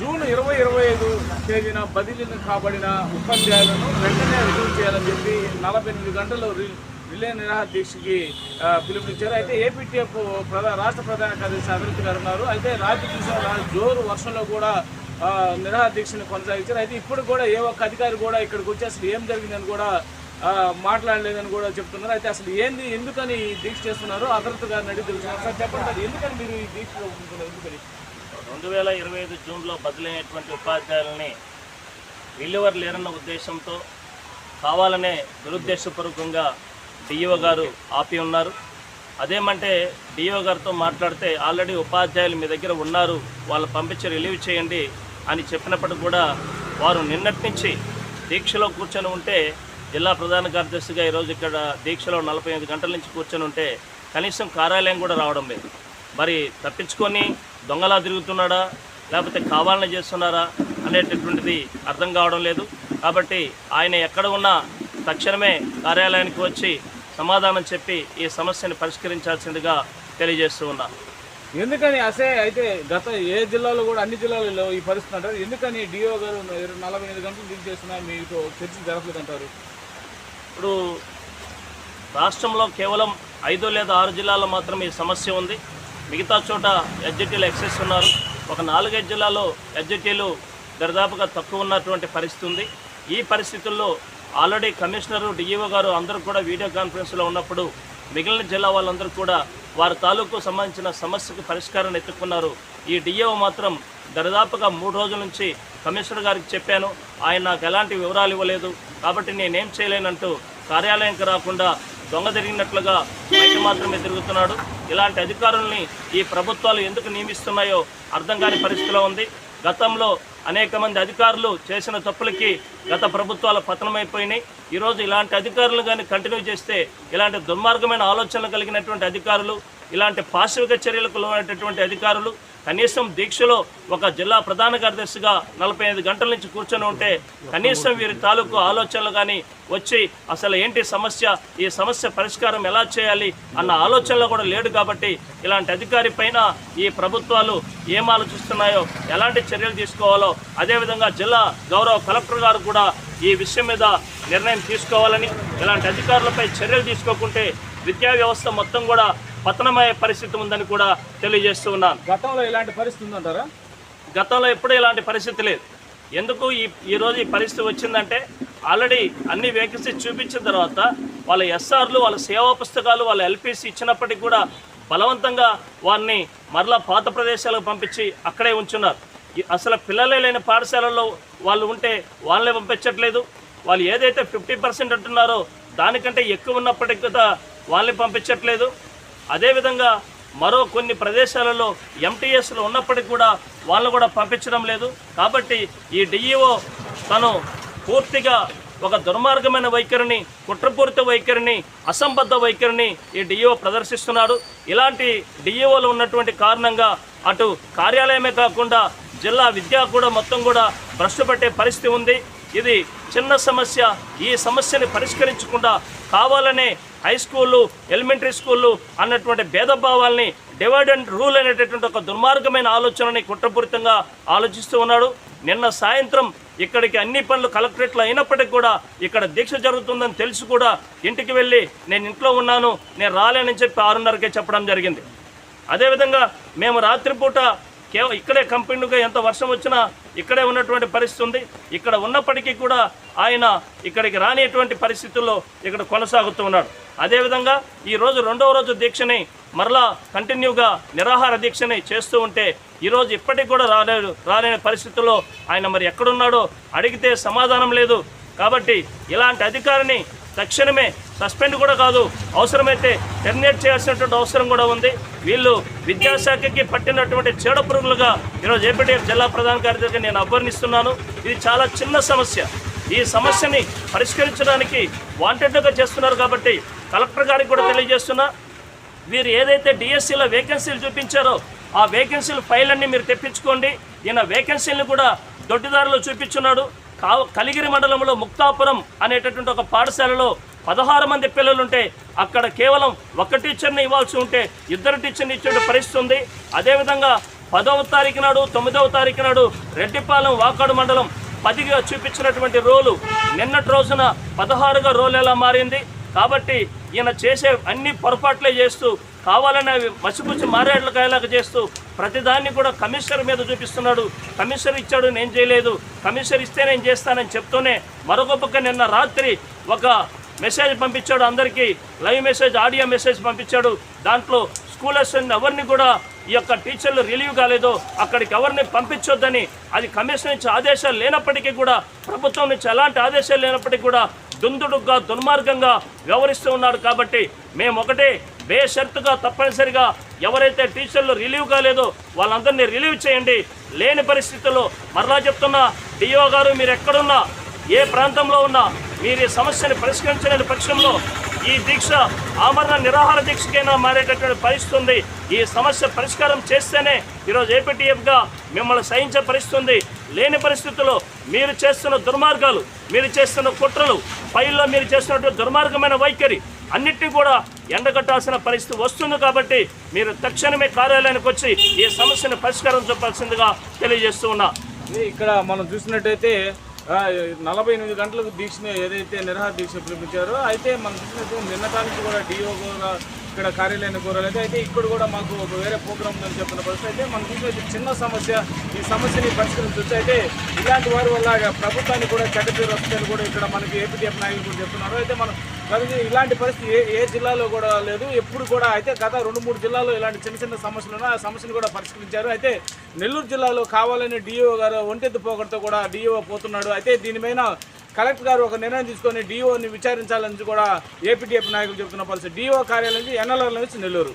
June ఇరవై ఇరవై ఐదు తేదీన బదిలీని కాబడిన ఉపాధ్యాయులను వెంటనే రిలీవ్ చేయాలని చెప్పి నలభై ఎనిమిది గంటలు రి- రిలే నిరాహార దీక్షకి పిలుపునిచ్చారు. అయితే ఏపీటీఎఫ్ ప్రధాన రాష్ట్ర ప్రధాన కార్యదర్శి అభివృద్ధి గారు ఉన్నారు. అయితే రాత్రి చూసిన జోరు వర్షంలో కూడా ఆ, నిరాహార దీక్షను కొనసాగించారు. అయితే ఇప్పుడు కూడా ఏ ఒక్క అధికారి కూడా ఇక్కడికి వచ్చి అసలు ఏం జరిగిందని కూడా మాట్లాడలేదని కూడా చెప్తున్నారు. అయితే అసలు ఏంది ఎందుకని దీక్ష చేస్తున్నారు? అభివృద్ధి గారిని అడిగి తెలుసుకున్నారు సార్ చెప్పండి సార్ ఎందుకని మీరు ఈ దీక్షలో ఎందుకని? రెండు వేల ఇరవై ఐదు జూన్లో బదిలైనటువంటి ఉపాధ్యాయులని రిలీవర్ లేరన్న ఉద్దేశంతో కావాలనే దురుద్దేశపూర్వకంగా డిఈఓ గారు ఆపి ఉన్నారు. అదేమంటే డిఈఓ గారితో మాట్లాడితే ఆల్రెడీ ఉపాధ్యాయులు మీ దగ్గర ఉన్నారు వాళ్ళు పంపించి రిలీవ్ చేయండి అని చెప్పినప్పటికి కూడా వారు నిన్నటి నుంచి దీక్షలో కూర్చొని ఉంటే జిల్లా ప్రధాన కార్యదర్శిగా ఈరోజు ఇక్కడ దీక్షలో నలభై ఐదు గంటల నుంచి కూర్చొని ఉంటే కనీసం కార్యాలయం కూడా రావడం లేదు. మరి తప్పించుకొని దొంగలా తిరుగుతున్నాడా? లేకపోతే కావాలని చేస్తున్నారా? అనేటటువంటిది అర్థం కావడం లేదు. కాబట్టి ఆయన ఎక్కడ ఉన్నా తక్షణమే కార్యాలయానికి వచ్చి సమాధానం చెప్పి ఈ సమస్యను పరిష్కరించాల్సిందిగా తెలియజేస్తూ ఉన్నా. ఎందుకని అసే అయితే గత ఏ జిల్లాలో కూడా అన్ని జిల్లాలలో ఈ పరిస్థితి అంటారు? ఎందుకని డిఓ గారు నలభై ఎనిమిది గంటలు దీక్ష చేస్తున్నా మీకు చర్చ జరగలేదు అంటారు ఇప్పుడు రాష్ట్రంలో కేవలం ఐదు లేదా ఆరు జిల్లాల్లో మాత్రమే ఈ సమస్య ఉంది. మిగతా చోట ఎడ్జిటీలు ఎక్సెస్ ఉన్నారు. ఒక నాలుగైదు జిల్లాలో ఎడ్జిటీలు దరిదాపుగా తక్కువ ఉన్నటువంటి పరిస్థితి ఉంది. ఈ పరిస్థితుల్లో ఆల్రెడీ కమిషనరు డిఈఓ గారు అందరూ కూడా వీడియో కాన్ఫరెన్స్లో ఉన్నప్పుడు మిగిలిన జిల్లా వాళ్ళందరూ కూడా వారి తాలూకు సంబంధించిన సమస్యకు పరిష్కారాన్ని ఎత్తుకున్నారు. ఈ డిఈఓ మాత్రం దరిదాపుగా మూడు రోజుల నుంచి కమిషనర్ గారికి చెప్పాను. ఆయన నాకు ఎలాంటి వివరాలు ఇవ్వలేదు. కాబట్టి నేనేం చేయలేనంటూ కార్యాలయంకి రాకుండా దొంగ జరిగినట్లుగా బయట మాత్రమే తిరుగుతున్నాడు. ఇలాంటి అధికారుల్ని ఈ ప్రభుత్వాలు ఎందుకు నియమిస్తున్నాయో అర్థం కాని పరిస్థితిలో ఉంది. గతంలో అనేక మంది అధికారులు చేసిన తప్పులకి గత ప్రభుత్వాలు పతనమైపోయినాయి. ఈరోజు ఇలాంటి అధికారులు కానీ కంటిన్యూ చేస్తే ఇలాంటి దుర్మార్గమైన ఆలోచనలు కలిగినటువంటి అధికారులు ఇలాంటి పాశవిక చర్యలకు లోనైనటువంటి అధికారులు కనీసం దీక్షలో ఒక జిల్లా ప్రధాన కార్యదర్శిగా నలభై ఐదు గంటల నుంచి కూర్చొని ఉంటే కనీసం వీరి తాలూకు ఆలోచనలు కానీ వచ్చి అసలు ఏంటి సమస్య ఈ సమస్య పరిష్కారం ఎలా చేయాలి అన్న ఆలోచనలో కూడా లేడు కాబట్టి ఇలాంటి అధికారి పైన ఈ ప్రభుత్వాలు ఏం ఆలోచిస్తున్నాయో ఎలాంటి చర్యలు తీసుకోవాలో అదేవిధంగా జిల్లా గౌరవ కలెక్టర్ గారు కూడా ఈ విషయం మీద నిర్ణయం తీసుకోవాలని ఇలాంటి అధికారులపై చర్యలు తీసుకోకుంటే విద్యా వ్యవస్థ మొత్తం కూడా పతనమయ్యే పరిస్థితి ఉందని కూడా తెలియజేస్తూ ఉన్నాను. గతంలో ఇలాంటి పరిస్థితి ఉందంటారా? గతంలో ఎప్పుడూ ఇలాంటి పరిస్థితి లేదు. ఎందుకు ఈ ఈరోజు ఈ పరిస్థితి వచ్చిందంటే ఆల్రెడీ అన్ని వేకెన్సీస్ చూపించిన తర్వాత వాళ్ళ ఎస్ఆర్లు వాళ్ళ సేవా పుస్తకాలు వాళ్ళ ఎల్పిసి ఇచ్చినప్పటికీ కూడా బలవంతంగా వారిని మరలా పాత ప్రదేశాలకు పంపించి అక్కడే ఉంచున్నారు. అసలు పిల్లలే లేని పాఠశాలల్లో వాళ్ళు ఉంటే వాళ్ళని పంపించట్లేదు. వాళ్ళు ఏదైతే ఫిఫ్టీ పర్సెంట్ అంటున్నారో దానికంటే ఎక్కువ ఉన్నప్పటికీ కూడా వాళ్ళని పంపించట్లేదు. అదేవిధంగా మరో కొన్ని ప్రదేశాలలో ఎంటీఎస్లు ఉన్నప్పటికీ కూడా వాళ్ళు కూడా పంపించడం లేదు. కాబట్టి ఈ డిఈఓ తను పూర్తిగా ఒక దుర్మార్గమైన వైఖరిని కుట్రపూరిత వైఖరిని అసంబద్ధ వైఖరిని ఈ డిఈఓ ప్రదర్శిస్తున్నాడు. ఇలాంటి డిఈఓలు ఉన్నటువంటి కారణంగా అటు కార్యాలయమే కాకుండా జిల్లా విద్య కూడా మొత్తం కూడా భ్రష్టు పట్టే పరిస్థితి ఉంది. ఇది చిన్న సమస్య. ఈ సమస్యని పరిష్కరించకుండా కావాలనే హై స్కూళ్ళు ఎలిమెంటరీ స్కూళ్ళు అన్నటువంటి భేదభావాల్ని డివైడ్ అండ్ రూల్ అనేటటువంటి ఒక దుర్మార్గమైన ఆలోచనని కుట్రపూరితంగా ఆలోచిస్తూ ఉన్నాడు. నిన్న సాయంత్రం ఇక్కడికి అన్ని పనులు కలెక్టరేట్లో అయినప్పటికీ కూడా ఇక్కడ దీక్ష జరుగుతుందని తెలిసి కూడా ఇంటికి వెళ్ళి నేను ఇంట్లో ఉన్నాను నేను రాలేనని చెప్పి ఆరున్నరకే చెప్పడం జరిగింది. అదేవిధంగా మేము రాత్రిపూట కేవలం ఇక్కడే కంపెనీగా ఎంత వర్షం వచ్చినా ఇక్కడే ఉన్నటువంటి పరిస్థితి ఉంది. ఇక్కడ ఉన్నప్పటికీ కూడా ఆయన ఇక్కడికి రానిటువంటి పరిస్థితుల్లో ఇక్కడ కొనసాగుతూ ఉన్నాడు. అదేవిధంగా ఈరోజు రెండవ రోజు దీక్షని మరలా కంటిన్యూగా నిరాహార దీక్షని చేస్తూ ఉంటే ఈరోజు ఇప్పటికి కూడా రాలేదు రాలేని పరిస్థితుల్లో ఆయన మరి ఎక్కడున్నాడో అడిగితే సమాధానం లేదు. కాబట్టి ఇలాంటి అధికారిని తక్షణమే సస్పెండ్ కూడా కాదు. అవసరమైతే టెర్మినేట్ చేయాల్సినటువంటి అవసరం కూడా ఉంది. వీళ్ళు విద్యాశాఖకి పట్టినటువంటి చీడపురుగులుగా ఈరోజు ఏపీటీఎఫ్ జిల్లా ప్రధాన కార్యదర్శిగా నేను అభ్యర్థిస్తున్నాను ఇది చాలా చిన్న సమస్య. ఈ సమస్యని పరిష్కరించడానికి వాంటెడ్గా చేస్తున్నారు కాబట్టి కలెక్టర్ గారికి కూడా తెలియజేస్తున్నా. వీరు ఏదైతే డిఎస్సిలో వేకెన్సీలు చూపించారో ఆ వేకెన్సీల ఫైల్ అన్ని మీరు తెప్పించుకోండి. ఈయన వేకెన్సీలను కూడా దొడ్డిదారులు చూపించున్నాడు. కలిగిరి మండలంలో ముక్తాపురం అనేటటువంటి ఒక పాఠశాలలో పదహారు మంది పిల్లలుంటే అక్కడ కేవలం ఒక టీచర్ని ఇవ్వాల్సి ఉంటే ఇద్దరు టీచర్ని ఇచ్చే పరిస్థితి ఉంది. అదేవిధంగా పదవ తారీఖు నాడు తొమ్మిదవ తారీఖు నాడు రెడ్డిపాలెం వాకాడు మండలం పదిగా చూపించినటువంటి రోలు నిన్నటి రోజున పదహారుగా రోలు ఎలా మారింది? కాబట్టి ఈయన చేసే అన్ని పొరపాట్లే చేస్తూ కావాలని అవి మసిపుచ్చి మారేట్లకాయలాగా చేస్తూ ప్రతిదాన్ని కూడా కమిషనర్ మీద చూపిస్తున్నాడు. కమిషనర్ ఇచ్చాడు నేను చేయలేదు. కమిషనర్ ఇస్తే నేను చేస్తానని చెప్తూనే మరొక పక్క నిన్న రాత్రి ఒక మెసేజ్ పంపించాడు అందరికీ. లైవ్ మెసేజ్ ఆడియో మెసేజ్ పంపించాడు. దాంట్లో స్కూల్ ఎవరిని కూడా ఈ యొక్క టీచర్లు రిలీవ్ కాలేదో. అక్కడికి ఎవరిని పంపించొద్దని అది కమిషన్ నుంచి ఆదేశాలు లేనప్పటికీ కూడా ప్రభుత్వం నుంచి ఎలాంటి ఆదేశాలు లేనప్పటికీ కూడా దుందుడుగ్గా దుర్మార్గంగా వ్యవహరిస్తూ ఉన్నారు కాబట్టి మేము ఒకటే బేషరతుగా తప్పనిసరిగా ఎవరైతే టీచర్లు రిలీవ్ కాలేదో వాళ్ళందరినీ రిలీవ్ చేయండి. లేని పరిస్థితుల్లో మరలా చెప్తున్నా డిఓ గారు మీరు ఎక్కడున్నా ఏ ప్రాంతంలో ఉన్నా మీరు ఈ సమస్యను పరిష్కరించలేని పక్షంలో ఈ దీక్ష ఆమరణ నిరాహార దీక్షకైనా మారేటటువంటి పరిస్థితుంది ఈ సమస్య పరిష్కారం చేస్తేనే ఈరోజు ఏపీటీఎఫ్గా మిమ్మల్ని సహించే పరిస్థితుంది లేని పరిస్థితుల్లో మీరు చేస్తున్న దుర్మార్గాలు మీరు చేస్తున్న కుట్రలు పైల్లో మీరు చేస్తున్నటువంటి దుర్మార్గమైన వైఖరి అన్నిటినీ కూడా ఎండగట్టాల్సిన పరిస్థితి వస్తుంది కాబట్టి మీరు తక్షణమే కార్యాలయానికి వచ్చి ఈ సమస్యను పరిష్కారం చూపాల్సిందిగా తెలియజేస్తూ ఉన్నా. ఇది ఇక్కడ మనం చూసినట్టయితే నలభై ఎనిమిది గంటలకు దీక్ష ఏదైతే నిరహార దీక్ష పిలిపించారో అయితే మనం చూసినట్టు నిన్నటానికి కూడా డిఓ కూడా ఇక్కడ కార్యాలయాన్ని కోరాలైతే అయితే ఇక్కడ కూడా మాకు ఒక వేరే ప్రోగ్రామ్ ఉందని చెప్పిన పరిస్థితి. అయితే మనకు చూసినట్టు చిన్న సమస్య ఈ సమస్యని పరిష్కరించవచ్చు. అయితే ఇలాంటి వారి వల్ల ప్రభుత్వానికి కూడా చెడ్డపేరు వస్తుందని కూడా ఇక్కడ మనకి ఏపీటీఎఫ్ నాయకులు చెప్తున్నారు. అయితే మనం కాబట్టి ఇలాంటి పరిస్థితి ఏ ఏ జిల్లాలో కూడా లేదు. ఎప్పుడు కూడా అయితే గత రెండు మూడు జిల్లాలో ఇలాంటి చిన్న చిన్న సమస్యలు ఉన్నాయి. ఆ సమస్యను కూడా పరిష్కరించారు. అయితే నెల్లూరు జిల్లాలో కావాలని డిఓ గారు ఒంటెత్తు పోకడతో కూడా డిఓ పోతున్నాడు. అయితే దీనిపైన కలెక్టర్ గారు ఒక నిర్ణయం తీసుకొని డిఓని విచారించాలని కూడా ఏపీటీఎఫ్ నాయకులు చెప్తున్న పరిస్థితి. డిఓ కార్యాలయం నుంచి ఎన్ఎల్ఆర్ నుంచి నెల్లూరు.